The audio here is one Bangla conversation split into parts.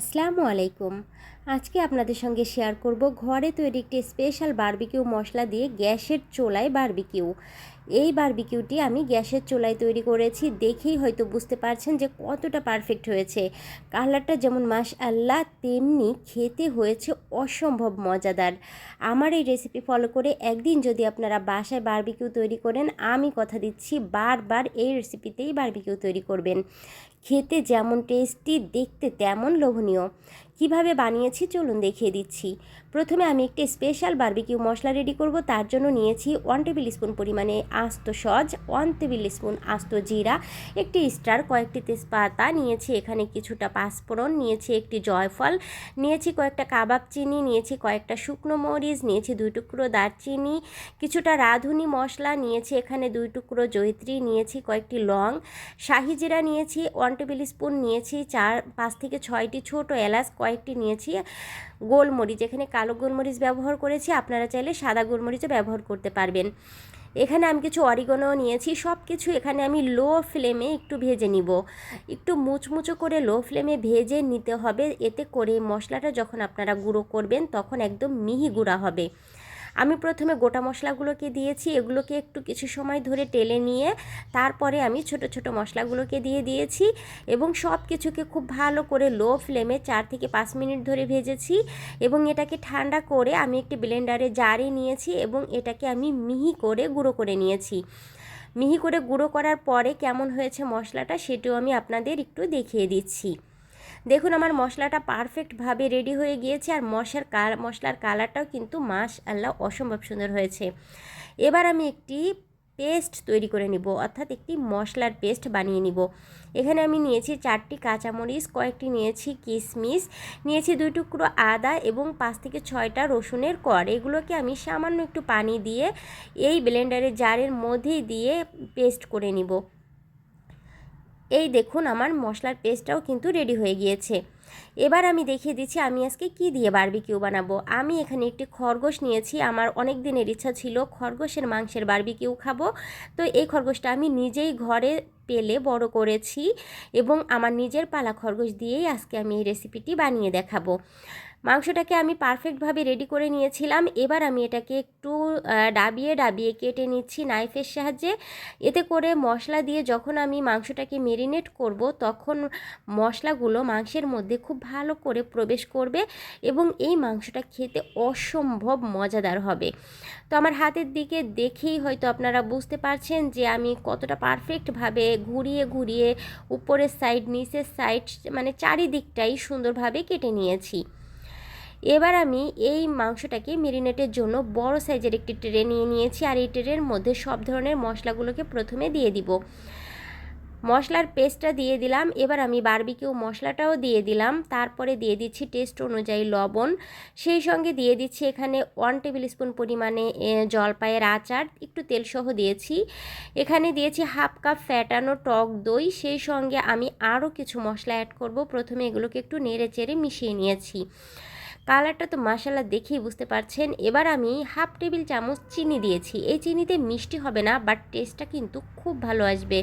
আসসালামু আলাইকুম। আজকে আপনাদের সঙ্গে শেয়ার করব ঘরে তৈরি একটি স্পেশাল বারবিকিউ মশলা দিয়ে গ্যাসের চোলায় বারবিকিউ এই বারবিকিউটি আমি গ্যাসের চোলায় তৈরি করেছি, দেখেই হয়তো বুঝতে পারছেন যে কতটা পারফেক্ট হয়েছে। কালারটা যেমন মাস আল্লাহ তেমনি খেতে হয়েছে অসম্ভব মজাদার। আমার এই রেসিপি ফলো করে একদিন যদি আপনারা বাসায় বারবিকিউ তৈরি করেন, আমি কথা দিচ্ছি, বারবার এই রেসিপিতেই বারবিকিউ তৈরি করবেন। খেতে যেমন টেস্টি দেখতে তেমন লোভনীয়। কীভাবে বানিয়েছি চলুন দেখিয়ে দিচ্ছি। প্রথমে আমি একটি স্পেশাল বারবিকিউ মশলা রেডি করব, তার জন্য নিয়েছি ওয়ান টেবিল স্পুন পরিমাণে আস্ত সজ ওয়ান টেবিল স্পুন আস্ত জিরা, একটি স্টার কয়েকটি তেজপাতা, নিয়েছি এখানে কিছুটা পাঁচফোড়ন, নিয়েছি একটি জয়ফল, নিয়েছি কয়েকটা কাবাব চিনি, নিয়েছি কয়েকটা শুকনো মরিচ, নিয়েছি দুই টুকরো দারচিনি, কিছুটা রাঁধুনি মশলা, নিয়েছি এখানে দুই টুকরো জৈত্রী নিয়েছি কয়েকটি লং, শাহি জিরা নিয়েছি ওয়ান টেবিল স্পুন নিয়েছি চার, পাঁচ থেকে ছয়টি ছোট এলাচ কয়েকটি নিয়েছি। গোলমরিচ, এখানে কালো গোলমরিচ ব্যবহার করেছি, আপনারা চাইলে সাদা গোলমরিচও ব্যবহার করতে পারবেন। এখানে আমি কিছু অরিগনো নিয়েছি সব কিছু এখানে আমি লো ফ্লেমে একটু ভেজে নিব। একটু মুচমুচো করে লো ফ্লেমে ভেজে নিতে হবে, এতে করে মশলাটা যখন আপনারা গুঁড়ো করবেন, তখন একদম মিহি গুঁড়া হবে। আমি প্রথমে গোটা মশলাগুলোকে দিয়েছি, এগুলোকে একটু কিছু সময় ধরে টেলে নিয়ে তারপরে আমি ছোট ছোট মশলাগুলোকে দিয়ে দিয়েছি এবং সব কিছুকে খুব ভালো করে লো ফ্লেমে চার থেকে পাঁচ মিনিট ধরে ভেজেছি এবং এটাকে ঠান্ডা করে আমি একটি ব্লেন্ডারে জারে নিয়েছি এবং এটাকে আমি মিহি করে গুঁড়ো করে নিয়েছি। মিহি করে গুঁড়ো করার পরে কেমন হয়েছে মশলাটা সেটিও আমি আপনাদের একটু দেখিয়ে দিচ্ছি। দেখুন আমার মশলাটা পারফেক্টভাবে রেডি হয়ে গিয়েছে আর মশার মশলার কালারটাও কিন্তু মাস আল্লাহ অসম্ভব সুন্দর হয়েছে। এবার আমি একটি পেস্ট তৈরি করে নিব, অর্থাৎ একটি মশলার পেস্ট বানিয়ে নিব। এখানে আমি নিয়েছি চারটি কাঁচামরিচ, কয়েকটি নিয়েছি কিশমিশ নিয়েছি দুই টুকরো আদা এবং পাঁচ থেকে ছয়টা রসুনের কর। এগুলোকে আমি সামান্য একটু পানি দিয়ে এই ব্লেন্ডারের জারের মধ্যেই দিয়ে পেস্ট করে নিব। এই দেখুন, আমার মশলার পেস্টটাও কিন্তু রেডি হয়ে গিয়েছে। এবার আমি দেখিয়ে দিচ্ছি আমি আজকে কি দিয়ে বারবিকিউ বানাবো। আমি এখানে একটি খরগোশ নিয়েছি, আমার অনেক দিনের ইচ্ছা ছিল খরগোশের মাংসের বারবিকিউ খাব। তো এই খরগোশটা আমি নিজেই ঘরে পেলে বড় করেছি এবং আমার নিজের পালা খরগোশ দিয়েই আজকে আমি এই রেসিপিটি বানিয়ে দেখাবো। মাংসটাকে আমি পারফেক্টভাবে রেডি করে নিয়েছিলাম। এবার আমি এটাকে একটু ডাবিয়ে ডাবিয়ে কেটে নিচ্ছি নাইফের সাহায্যে। এতে করে মশলা দিয়ে যখন আমি মাংসটাকে মেরিনেট করব, তখন মশলাগুলো মাংসের মধ্যে খুব ভালো করে প্রবেশ করবে এবং এই মাংসটা খেতে অসম্ভব মজাদার হবে। তো আমার হাতের দিকে দেখেই হয়তো আপনারা বুঝতে পারছেন যে আমি কতটা পারফেক্টভাবে ঘুরিয়ে ঘুরিয়ে উপরের সাইড নিচের সাইড মানে চারিদিকটাই সুন্দরভাবে কেটে নিয়েছি। এবার আমি এই মাংসটাকে মেরিনেটের জন্য বড় সাইজের একটি ট্রে নিয়ে নিয়েছি আর এই ট্রের মধ্যে সব ধরনের মশলাগুলোকে প্রথমে দিয়ে দিব। মশলার পেস্টটা দিয়ে দিলাম, এবার আমি বারবিকিউ মশলাটাও দিয়ে দিলাম, তারপরে দিয়ে দিচ্ছি টেস্ট অনুযায়ী লবণ, সেই সঙ্গে দিয়ে দিচ্ছি এখানে ওয়ান টেবিল স্পুন পরিমাণে জলপাইয়ের আচার, একটু তেলসহ দিয়েছি। এখানে দিয়েছি হাফ কাপ ফ্যাটানো টক দই, সেই সঙ্গে আমি আরও কিছু মশলা অ্যাড করব। প্রথমে এগুলোকে একটু নেড়ে চেড়ে মিশিয়ে নিয়েছি। কালারটা তো মাসালা দেখেই বুঝতে পারছেন। এবার আমি হাফ টেবিল চামচ চিনি দিয়েছি। এই চিনিতে মিষ্টি হবে না, বাট টেস্টটা কিন্তু খুব ভালো আসবে।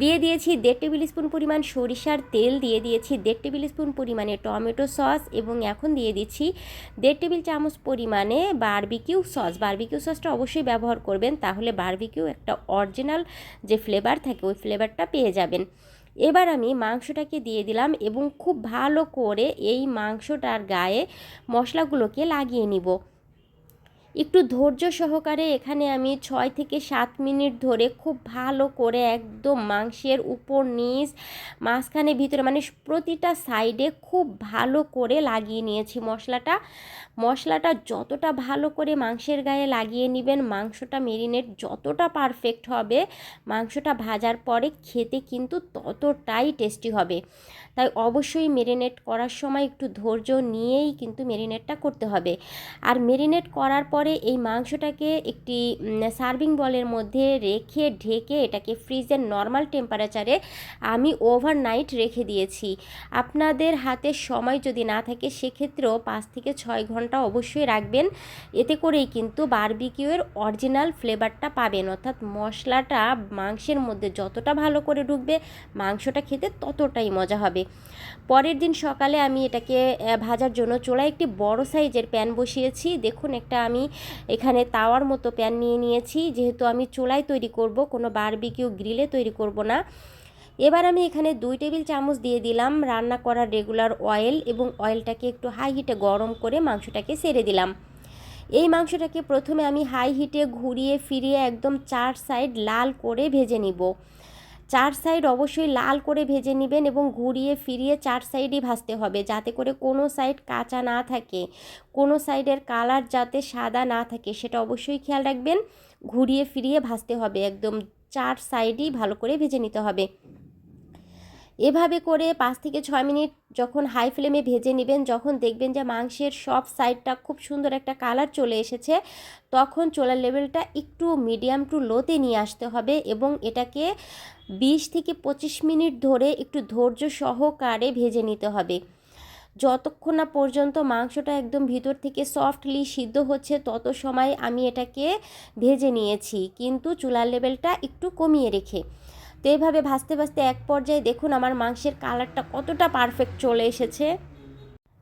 দিয়ে দিয়েছি দেড় টেবিল স্পুন পরিমাণ সরিষার তেল, দিয়ে দিয়েছি দেড় টেবিল স্পুন পরিমাণে টমেটো সস এবং এখন দিয়ে দিচ্ছি দেড় টেবিল চামচ পরিমাণে বারবিকিউ সস। বারবিকিউ সসটা অবশ্যই ব্যবহার করবেন, তাহলে বারবিকিউ একটা অরিজিনাল যে ফ্লেভার থাকে, ওই ফ্লেভারটা পেয়ে যাবেন। এবার আমি মাংসটাকে দিয়ে দিলাম এবং খুব ভালো করে এই মাংসটার গায়ে মশলাগুলোকে লাগিয়ে নিব। একটু ধৈর্য সহকারে এখানে আমি ছয় থেকে সাত মিনিট ধরে খুব ভালো করে একদম মাংসের উপর নিচ মাঝখানে ভিতরে মানে প্রতিটা সাইডে খুব ভালো করে লাগিয়ে নিয়েছি মশলাটা। মশলাটা যতটা ভালো করে মাংসের গায়ে লাগিয়ে নেবেন, মাংসটা মেরিনেট যতটা পারফেক্ট হবে, মাংসটা ভাজার পরে খেতে কিন্তু ততটাই টেস্টি হবে। তাই অবশ্যই মেরিনেট করার সময় একটু ধৈর্য নিয়েই কিন্তু মেরিনেটটা করতে হবে। আর মেরিনেট করার পরে এরপরে এই মাংসটাকে একটি সার্ভিং বলের মধ্যে রেখে ঢেকে এটাকে ফ্রিজের নর্মাল টেম্পারেচারে আমি ওভারনাইট রেখে দিয়েছি। আপনাদের হাতে সময় যদি না থাকে, সেক্ষেত্রেও পাঁচ থেকে ছয় ঘণ্টা অবশ্যই রাখবেন। এতে করেই কিন্তু বারবিকিউয়ের অরিজিনাল ফ্লেভারটা পাবেন। অর্থাৎ মশলাটা মাংসের মধ্যে যতটা ভালো করে ঢুকবে মাংসটা খেতে ততটাই মজা হবে। পরের দিন সকালে আমি এটাকে ভাজার জন্য চোলায় একটি বড় সাইজের প্যান বসিয়েছি। দেখুন, একটা আমি এখানে তাওয়ার মতো প্যান নিয়ে নিয়েছি। যেহেতু আমি চোলায় তৈরি করব, কোনো বারবিকিউ গ্রিলে তৈরি করব না। এবার আমি এখানে দুই টেবিল চামচ দিয়ে দিলাম রান্না করার রেগুলার অয়েল এবং অয়েলটাকে একটু হাই হিটে গরম করে মাংসটাকে সেরে দিলাম। এই মাংসটাকে প্রথমে আমি হাই হিটে ঘুরিয়ে ফিরিয়ে একদম চার সাইড লাল করে ভেজে নিব। চার সাইড অবশ্যই লাল করে ভেজে নেবেন এবং ঘুরিয়ে ফিরিয়ে চার সাইডই ভাজতে হবে যাতে করে কোনো সাইড কাঁচা না থাকে, কোনো সাইডের কালার যাতে সাদা না থাকে, সেটা অবশ্যই খেয়াল রাখবেন। ঘুরিয়ে ফিরিয়ে ভাজতে হবে একদম চার সাইডই ভালো করে ভেজে নিতে হবে। এভাবে করে পাঁচ থেকে ছয় মিনিট যখন হাই ফ্লেমে ভেজে নেবেন, যখন দেখবেন যে মাংসের সব সাইডটা খুব সুন্দর একটা কালার চলে এসেছে, তখন চোলার লেভেলটা একটু মিডিয়াম টু লোতে নিয়ে আসতে হবে এবং এটাকে বিশ থেকে পঁচিশ মিনিট ধরে একটু ধৈর্য সহকারে ভেজে নিতে হবে। যতক্ষণ না পর্যন্ত মাংসটা একদম ভিতর থেকে সফটলি সিদ্ধ হচ্ছে, তত সময় আমি এটাকে ভেজে নিয়েছি। কিন্তু চুলার লেভেলটা একটু কমিয়ে রেখে তো এইভাবে ভাজতে ভাজতে এক পর্যায়ে দেখুন আমার মাংসের কালারটা কতটা পারফেক্ট চলে এসেছে।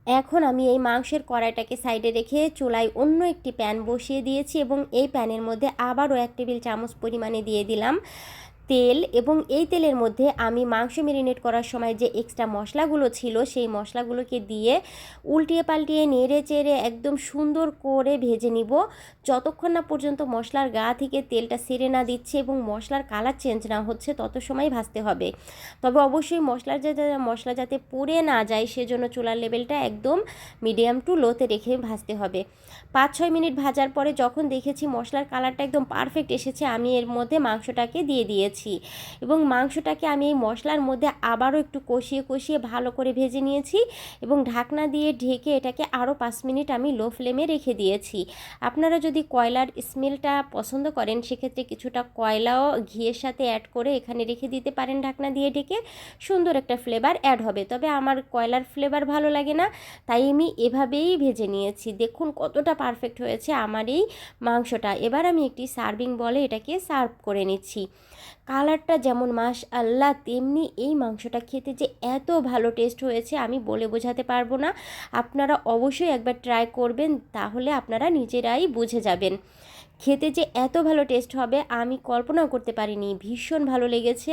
এখন আমি এই মাংসের কড়াইটাকে সাইডে রেখে চুলায় অন্য একটি প্যান বসিয়ে দিয়েছি এবং এই প্যানের মধ্যে আবারও এক টেবিল চামচ পরিমাণে দিয়ে দিলাম। তেল এবং এই তেলের মধ্যে আমি মাংস মেরিনেট করার সময় যে এক্সট্রা মশলাগুলো ছিল, সেই মশলাগুলোকে দিয়ে উল্টিয়ে পাল্টিয়ে নেড়ে চেড়ে একদম সুন্দর করে ভেজে নিব। যতক্ষণ না পর্যন্ত মশলার গা থেকে তেলটা সেরে না দিচ্ছে এবং মশলার কালার চেঞ্জ না হচ্ছে, তত সময় ভাজতে হবে। তবে অবশ্যই মশলার যাতে মশলা যাতে পুড়ে না যায়, সেজন্য চুলার লেভেলটা একদম মিডিয়াম টু লোতে রেখে ভাজতে হবে। পাঁচ ছয় মিনিট ভাজার পরে যখন দেখেছি মশলার কালারটা একদম পারফেক্ট এসেছে, আমি এর মধ্যে মাংসটাকে দিয়ে দিয়েছি। এবং মাংসটাকে আমি এই মশলার মধ্যে আবারও একটু কষিয়ে কষিয়ে ভালো করে ভেজে নিয়েছি এবং ঢাকনা দিয়ে ঢেকে এটাকে আরও পাঁচ মিনিট আমি লো ফ্লেমে রেখে দিয়েছি। আপনারা যদি কয়লার স্মেলটা পছন্দ করেন, সেক্ষেত্রে কিছুটা কয়লাও ঘিয়ের সাথে অ্যাড করে এখানে রেখে দিতে পারেন ঢাকনা দিয়ে ঢেকে। সুন্দর একটা ফ্লেভার অ্যাড হবে। তবে আমার কয়লার ফ্লেভার ভালো লাগে না, তাই আমি এভাবেই ভেজে নিয়েছি। দেখুন কতটা পারফেক্ট হয়েছে আমার এই মাংসটা। এবার আমি একটি সার্ভিং বলে এটাকে সার্ভ করে নিচ্ছি। কালারটা যেমন মাস আল্লাহ তেমনি এই মাংসটা খেতে যে এত ভালো টেস্ট হয়েছে আমি বলে বোঝাতে পারব না। আপনারা অবশ্যই একবার ট্রাই করবেন, তাহলে আপনারা নিজেরাই বুঝে যাবেন। খেতে যে এত ভালো টেস্ট হবে, আমি কল্পনাও করতে পারিনি। ভীষণ ভালো লেগেছে,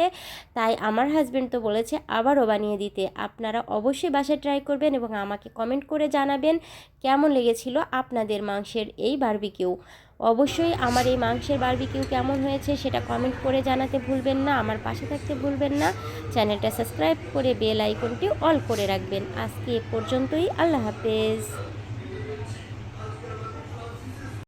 তাই আমার হাজব্যান্ড তো বলেছে আবারও বানিয়ে দিতে। আপনারা অবশ্যই বাসায় ট্রাই করবেন এবং আমাকে কমেন্ট করে জানাবেন কেমন লেগেছিল আপনাদের মাংসের এই বারবিকিউ অবশ্যই আমার এই মাংসের বারবিকিউ কেমন হয়েছে সেটা কমেন্ট করে জানাতে ভুলবেন না। আমার পাশে থাকতে ভুলবেন না। চ্যানেলটা সাবস্ক্রাইব করে বেল আইকনটি অল করে রাখবেন। আজকে এ পর্যন্তই। আল্লাহ হাফেজ।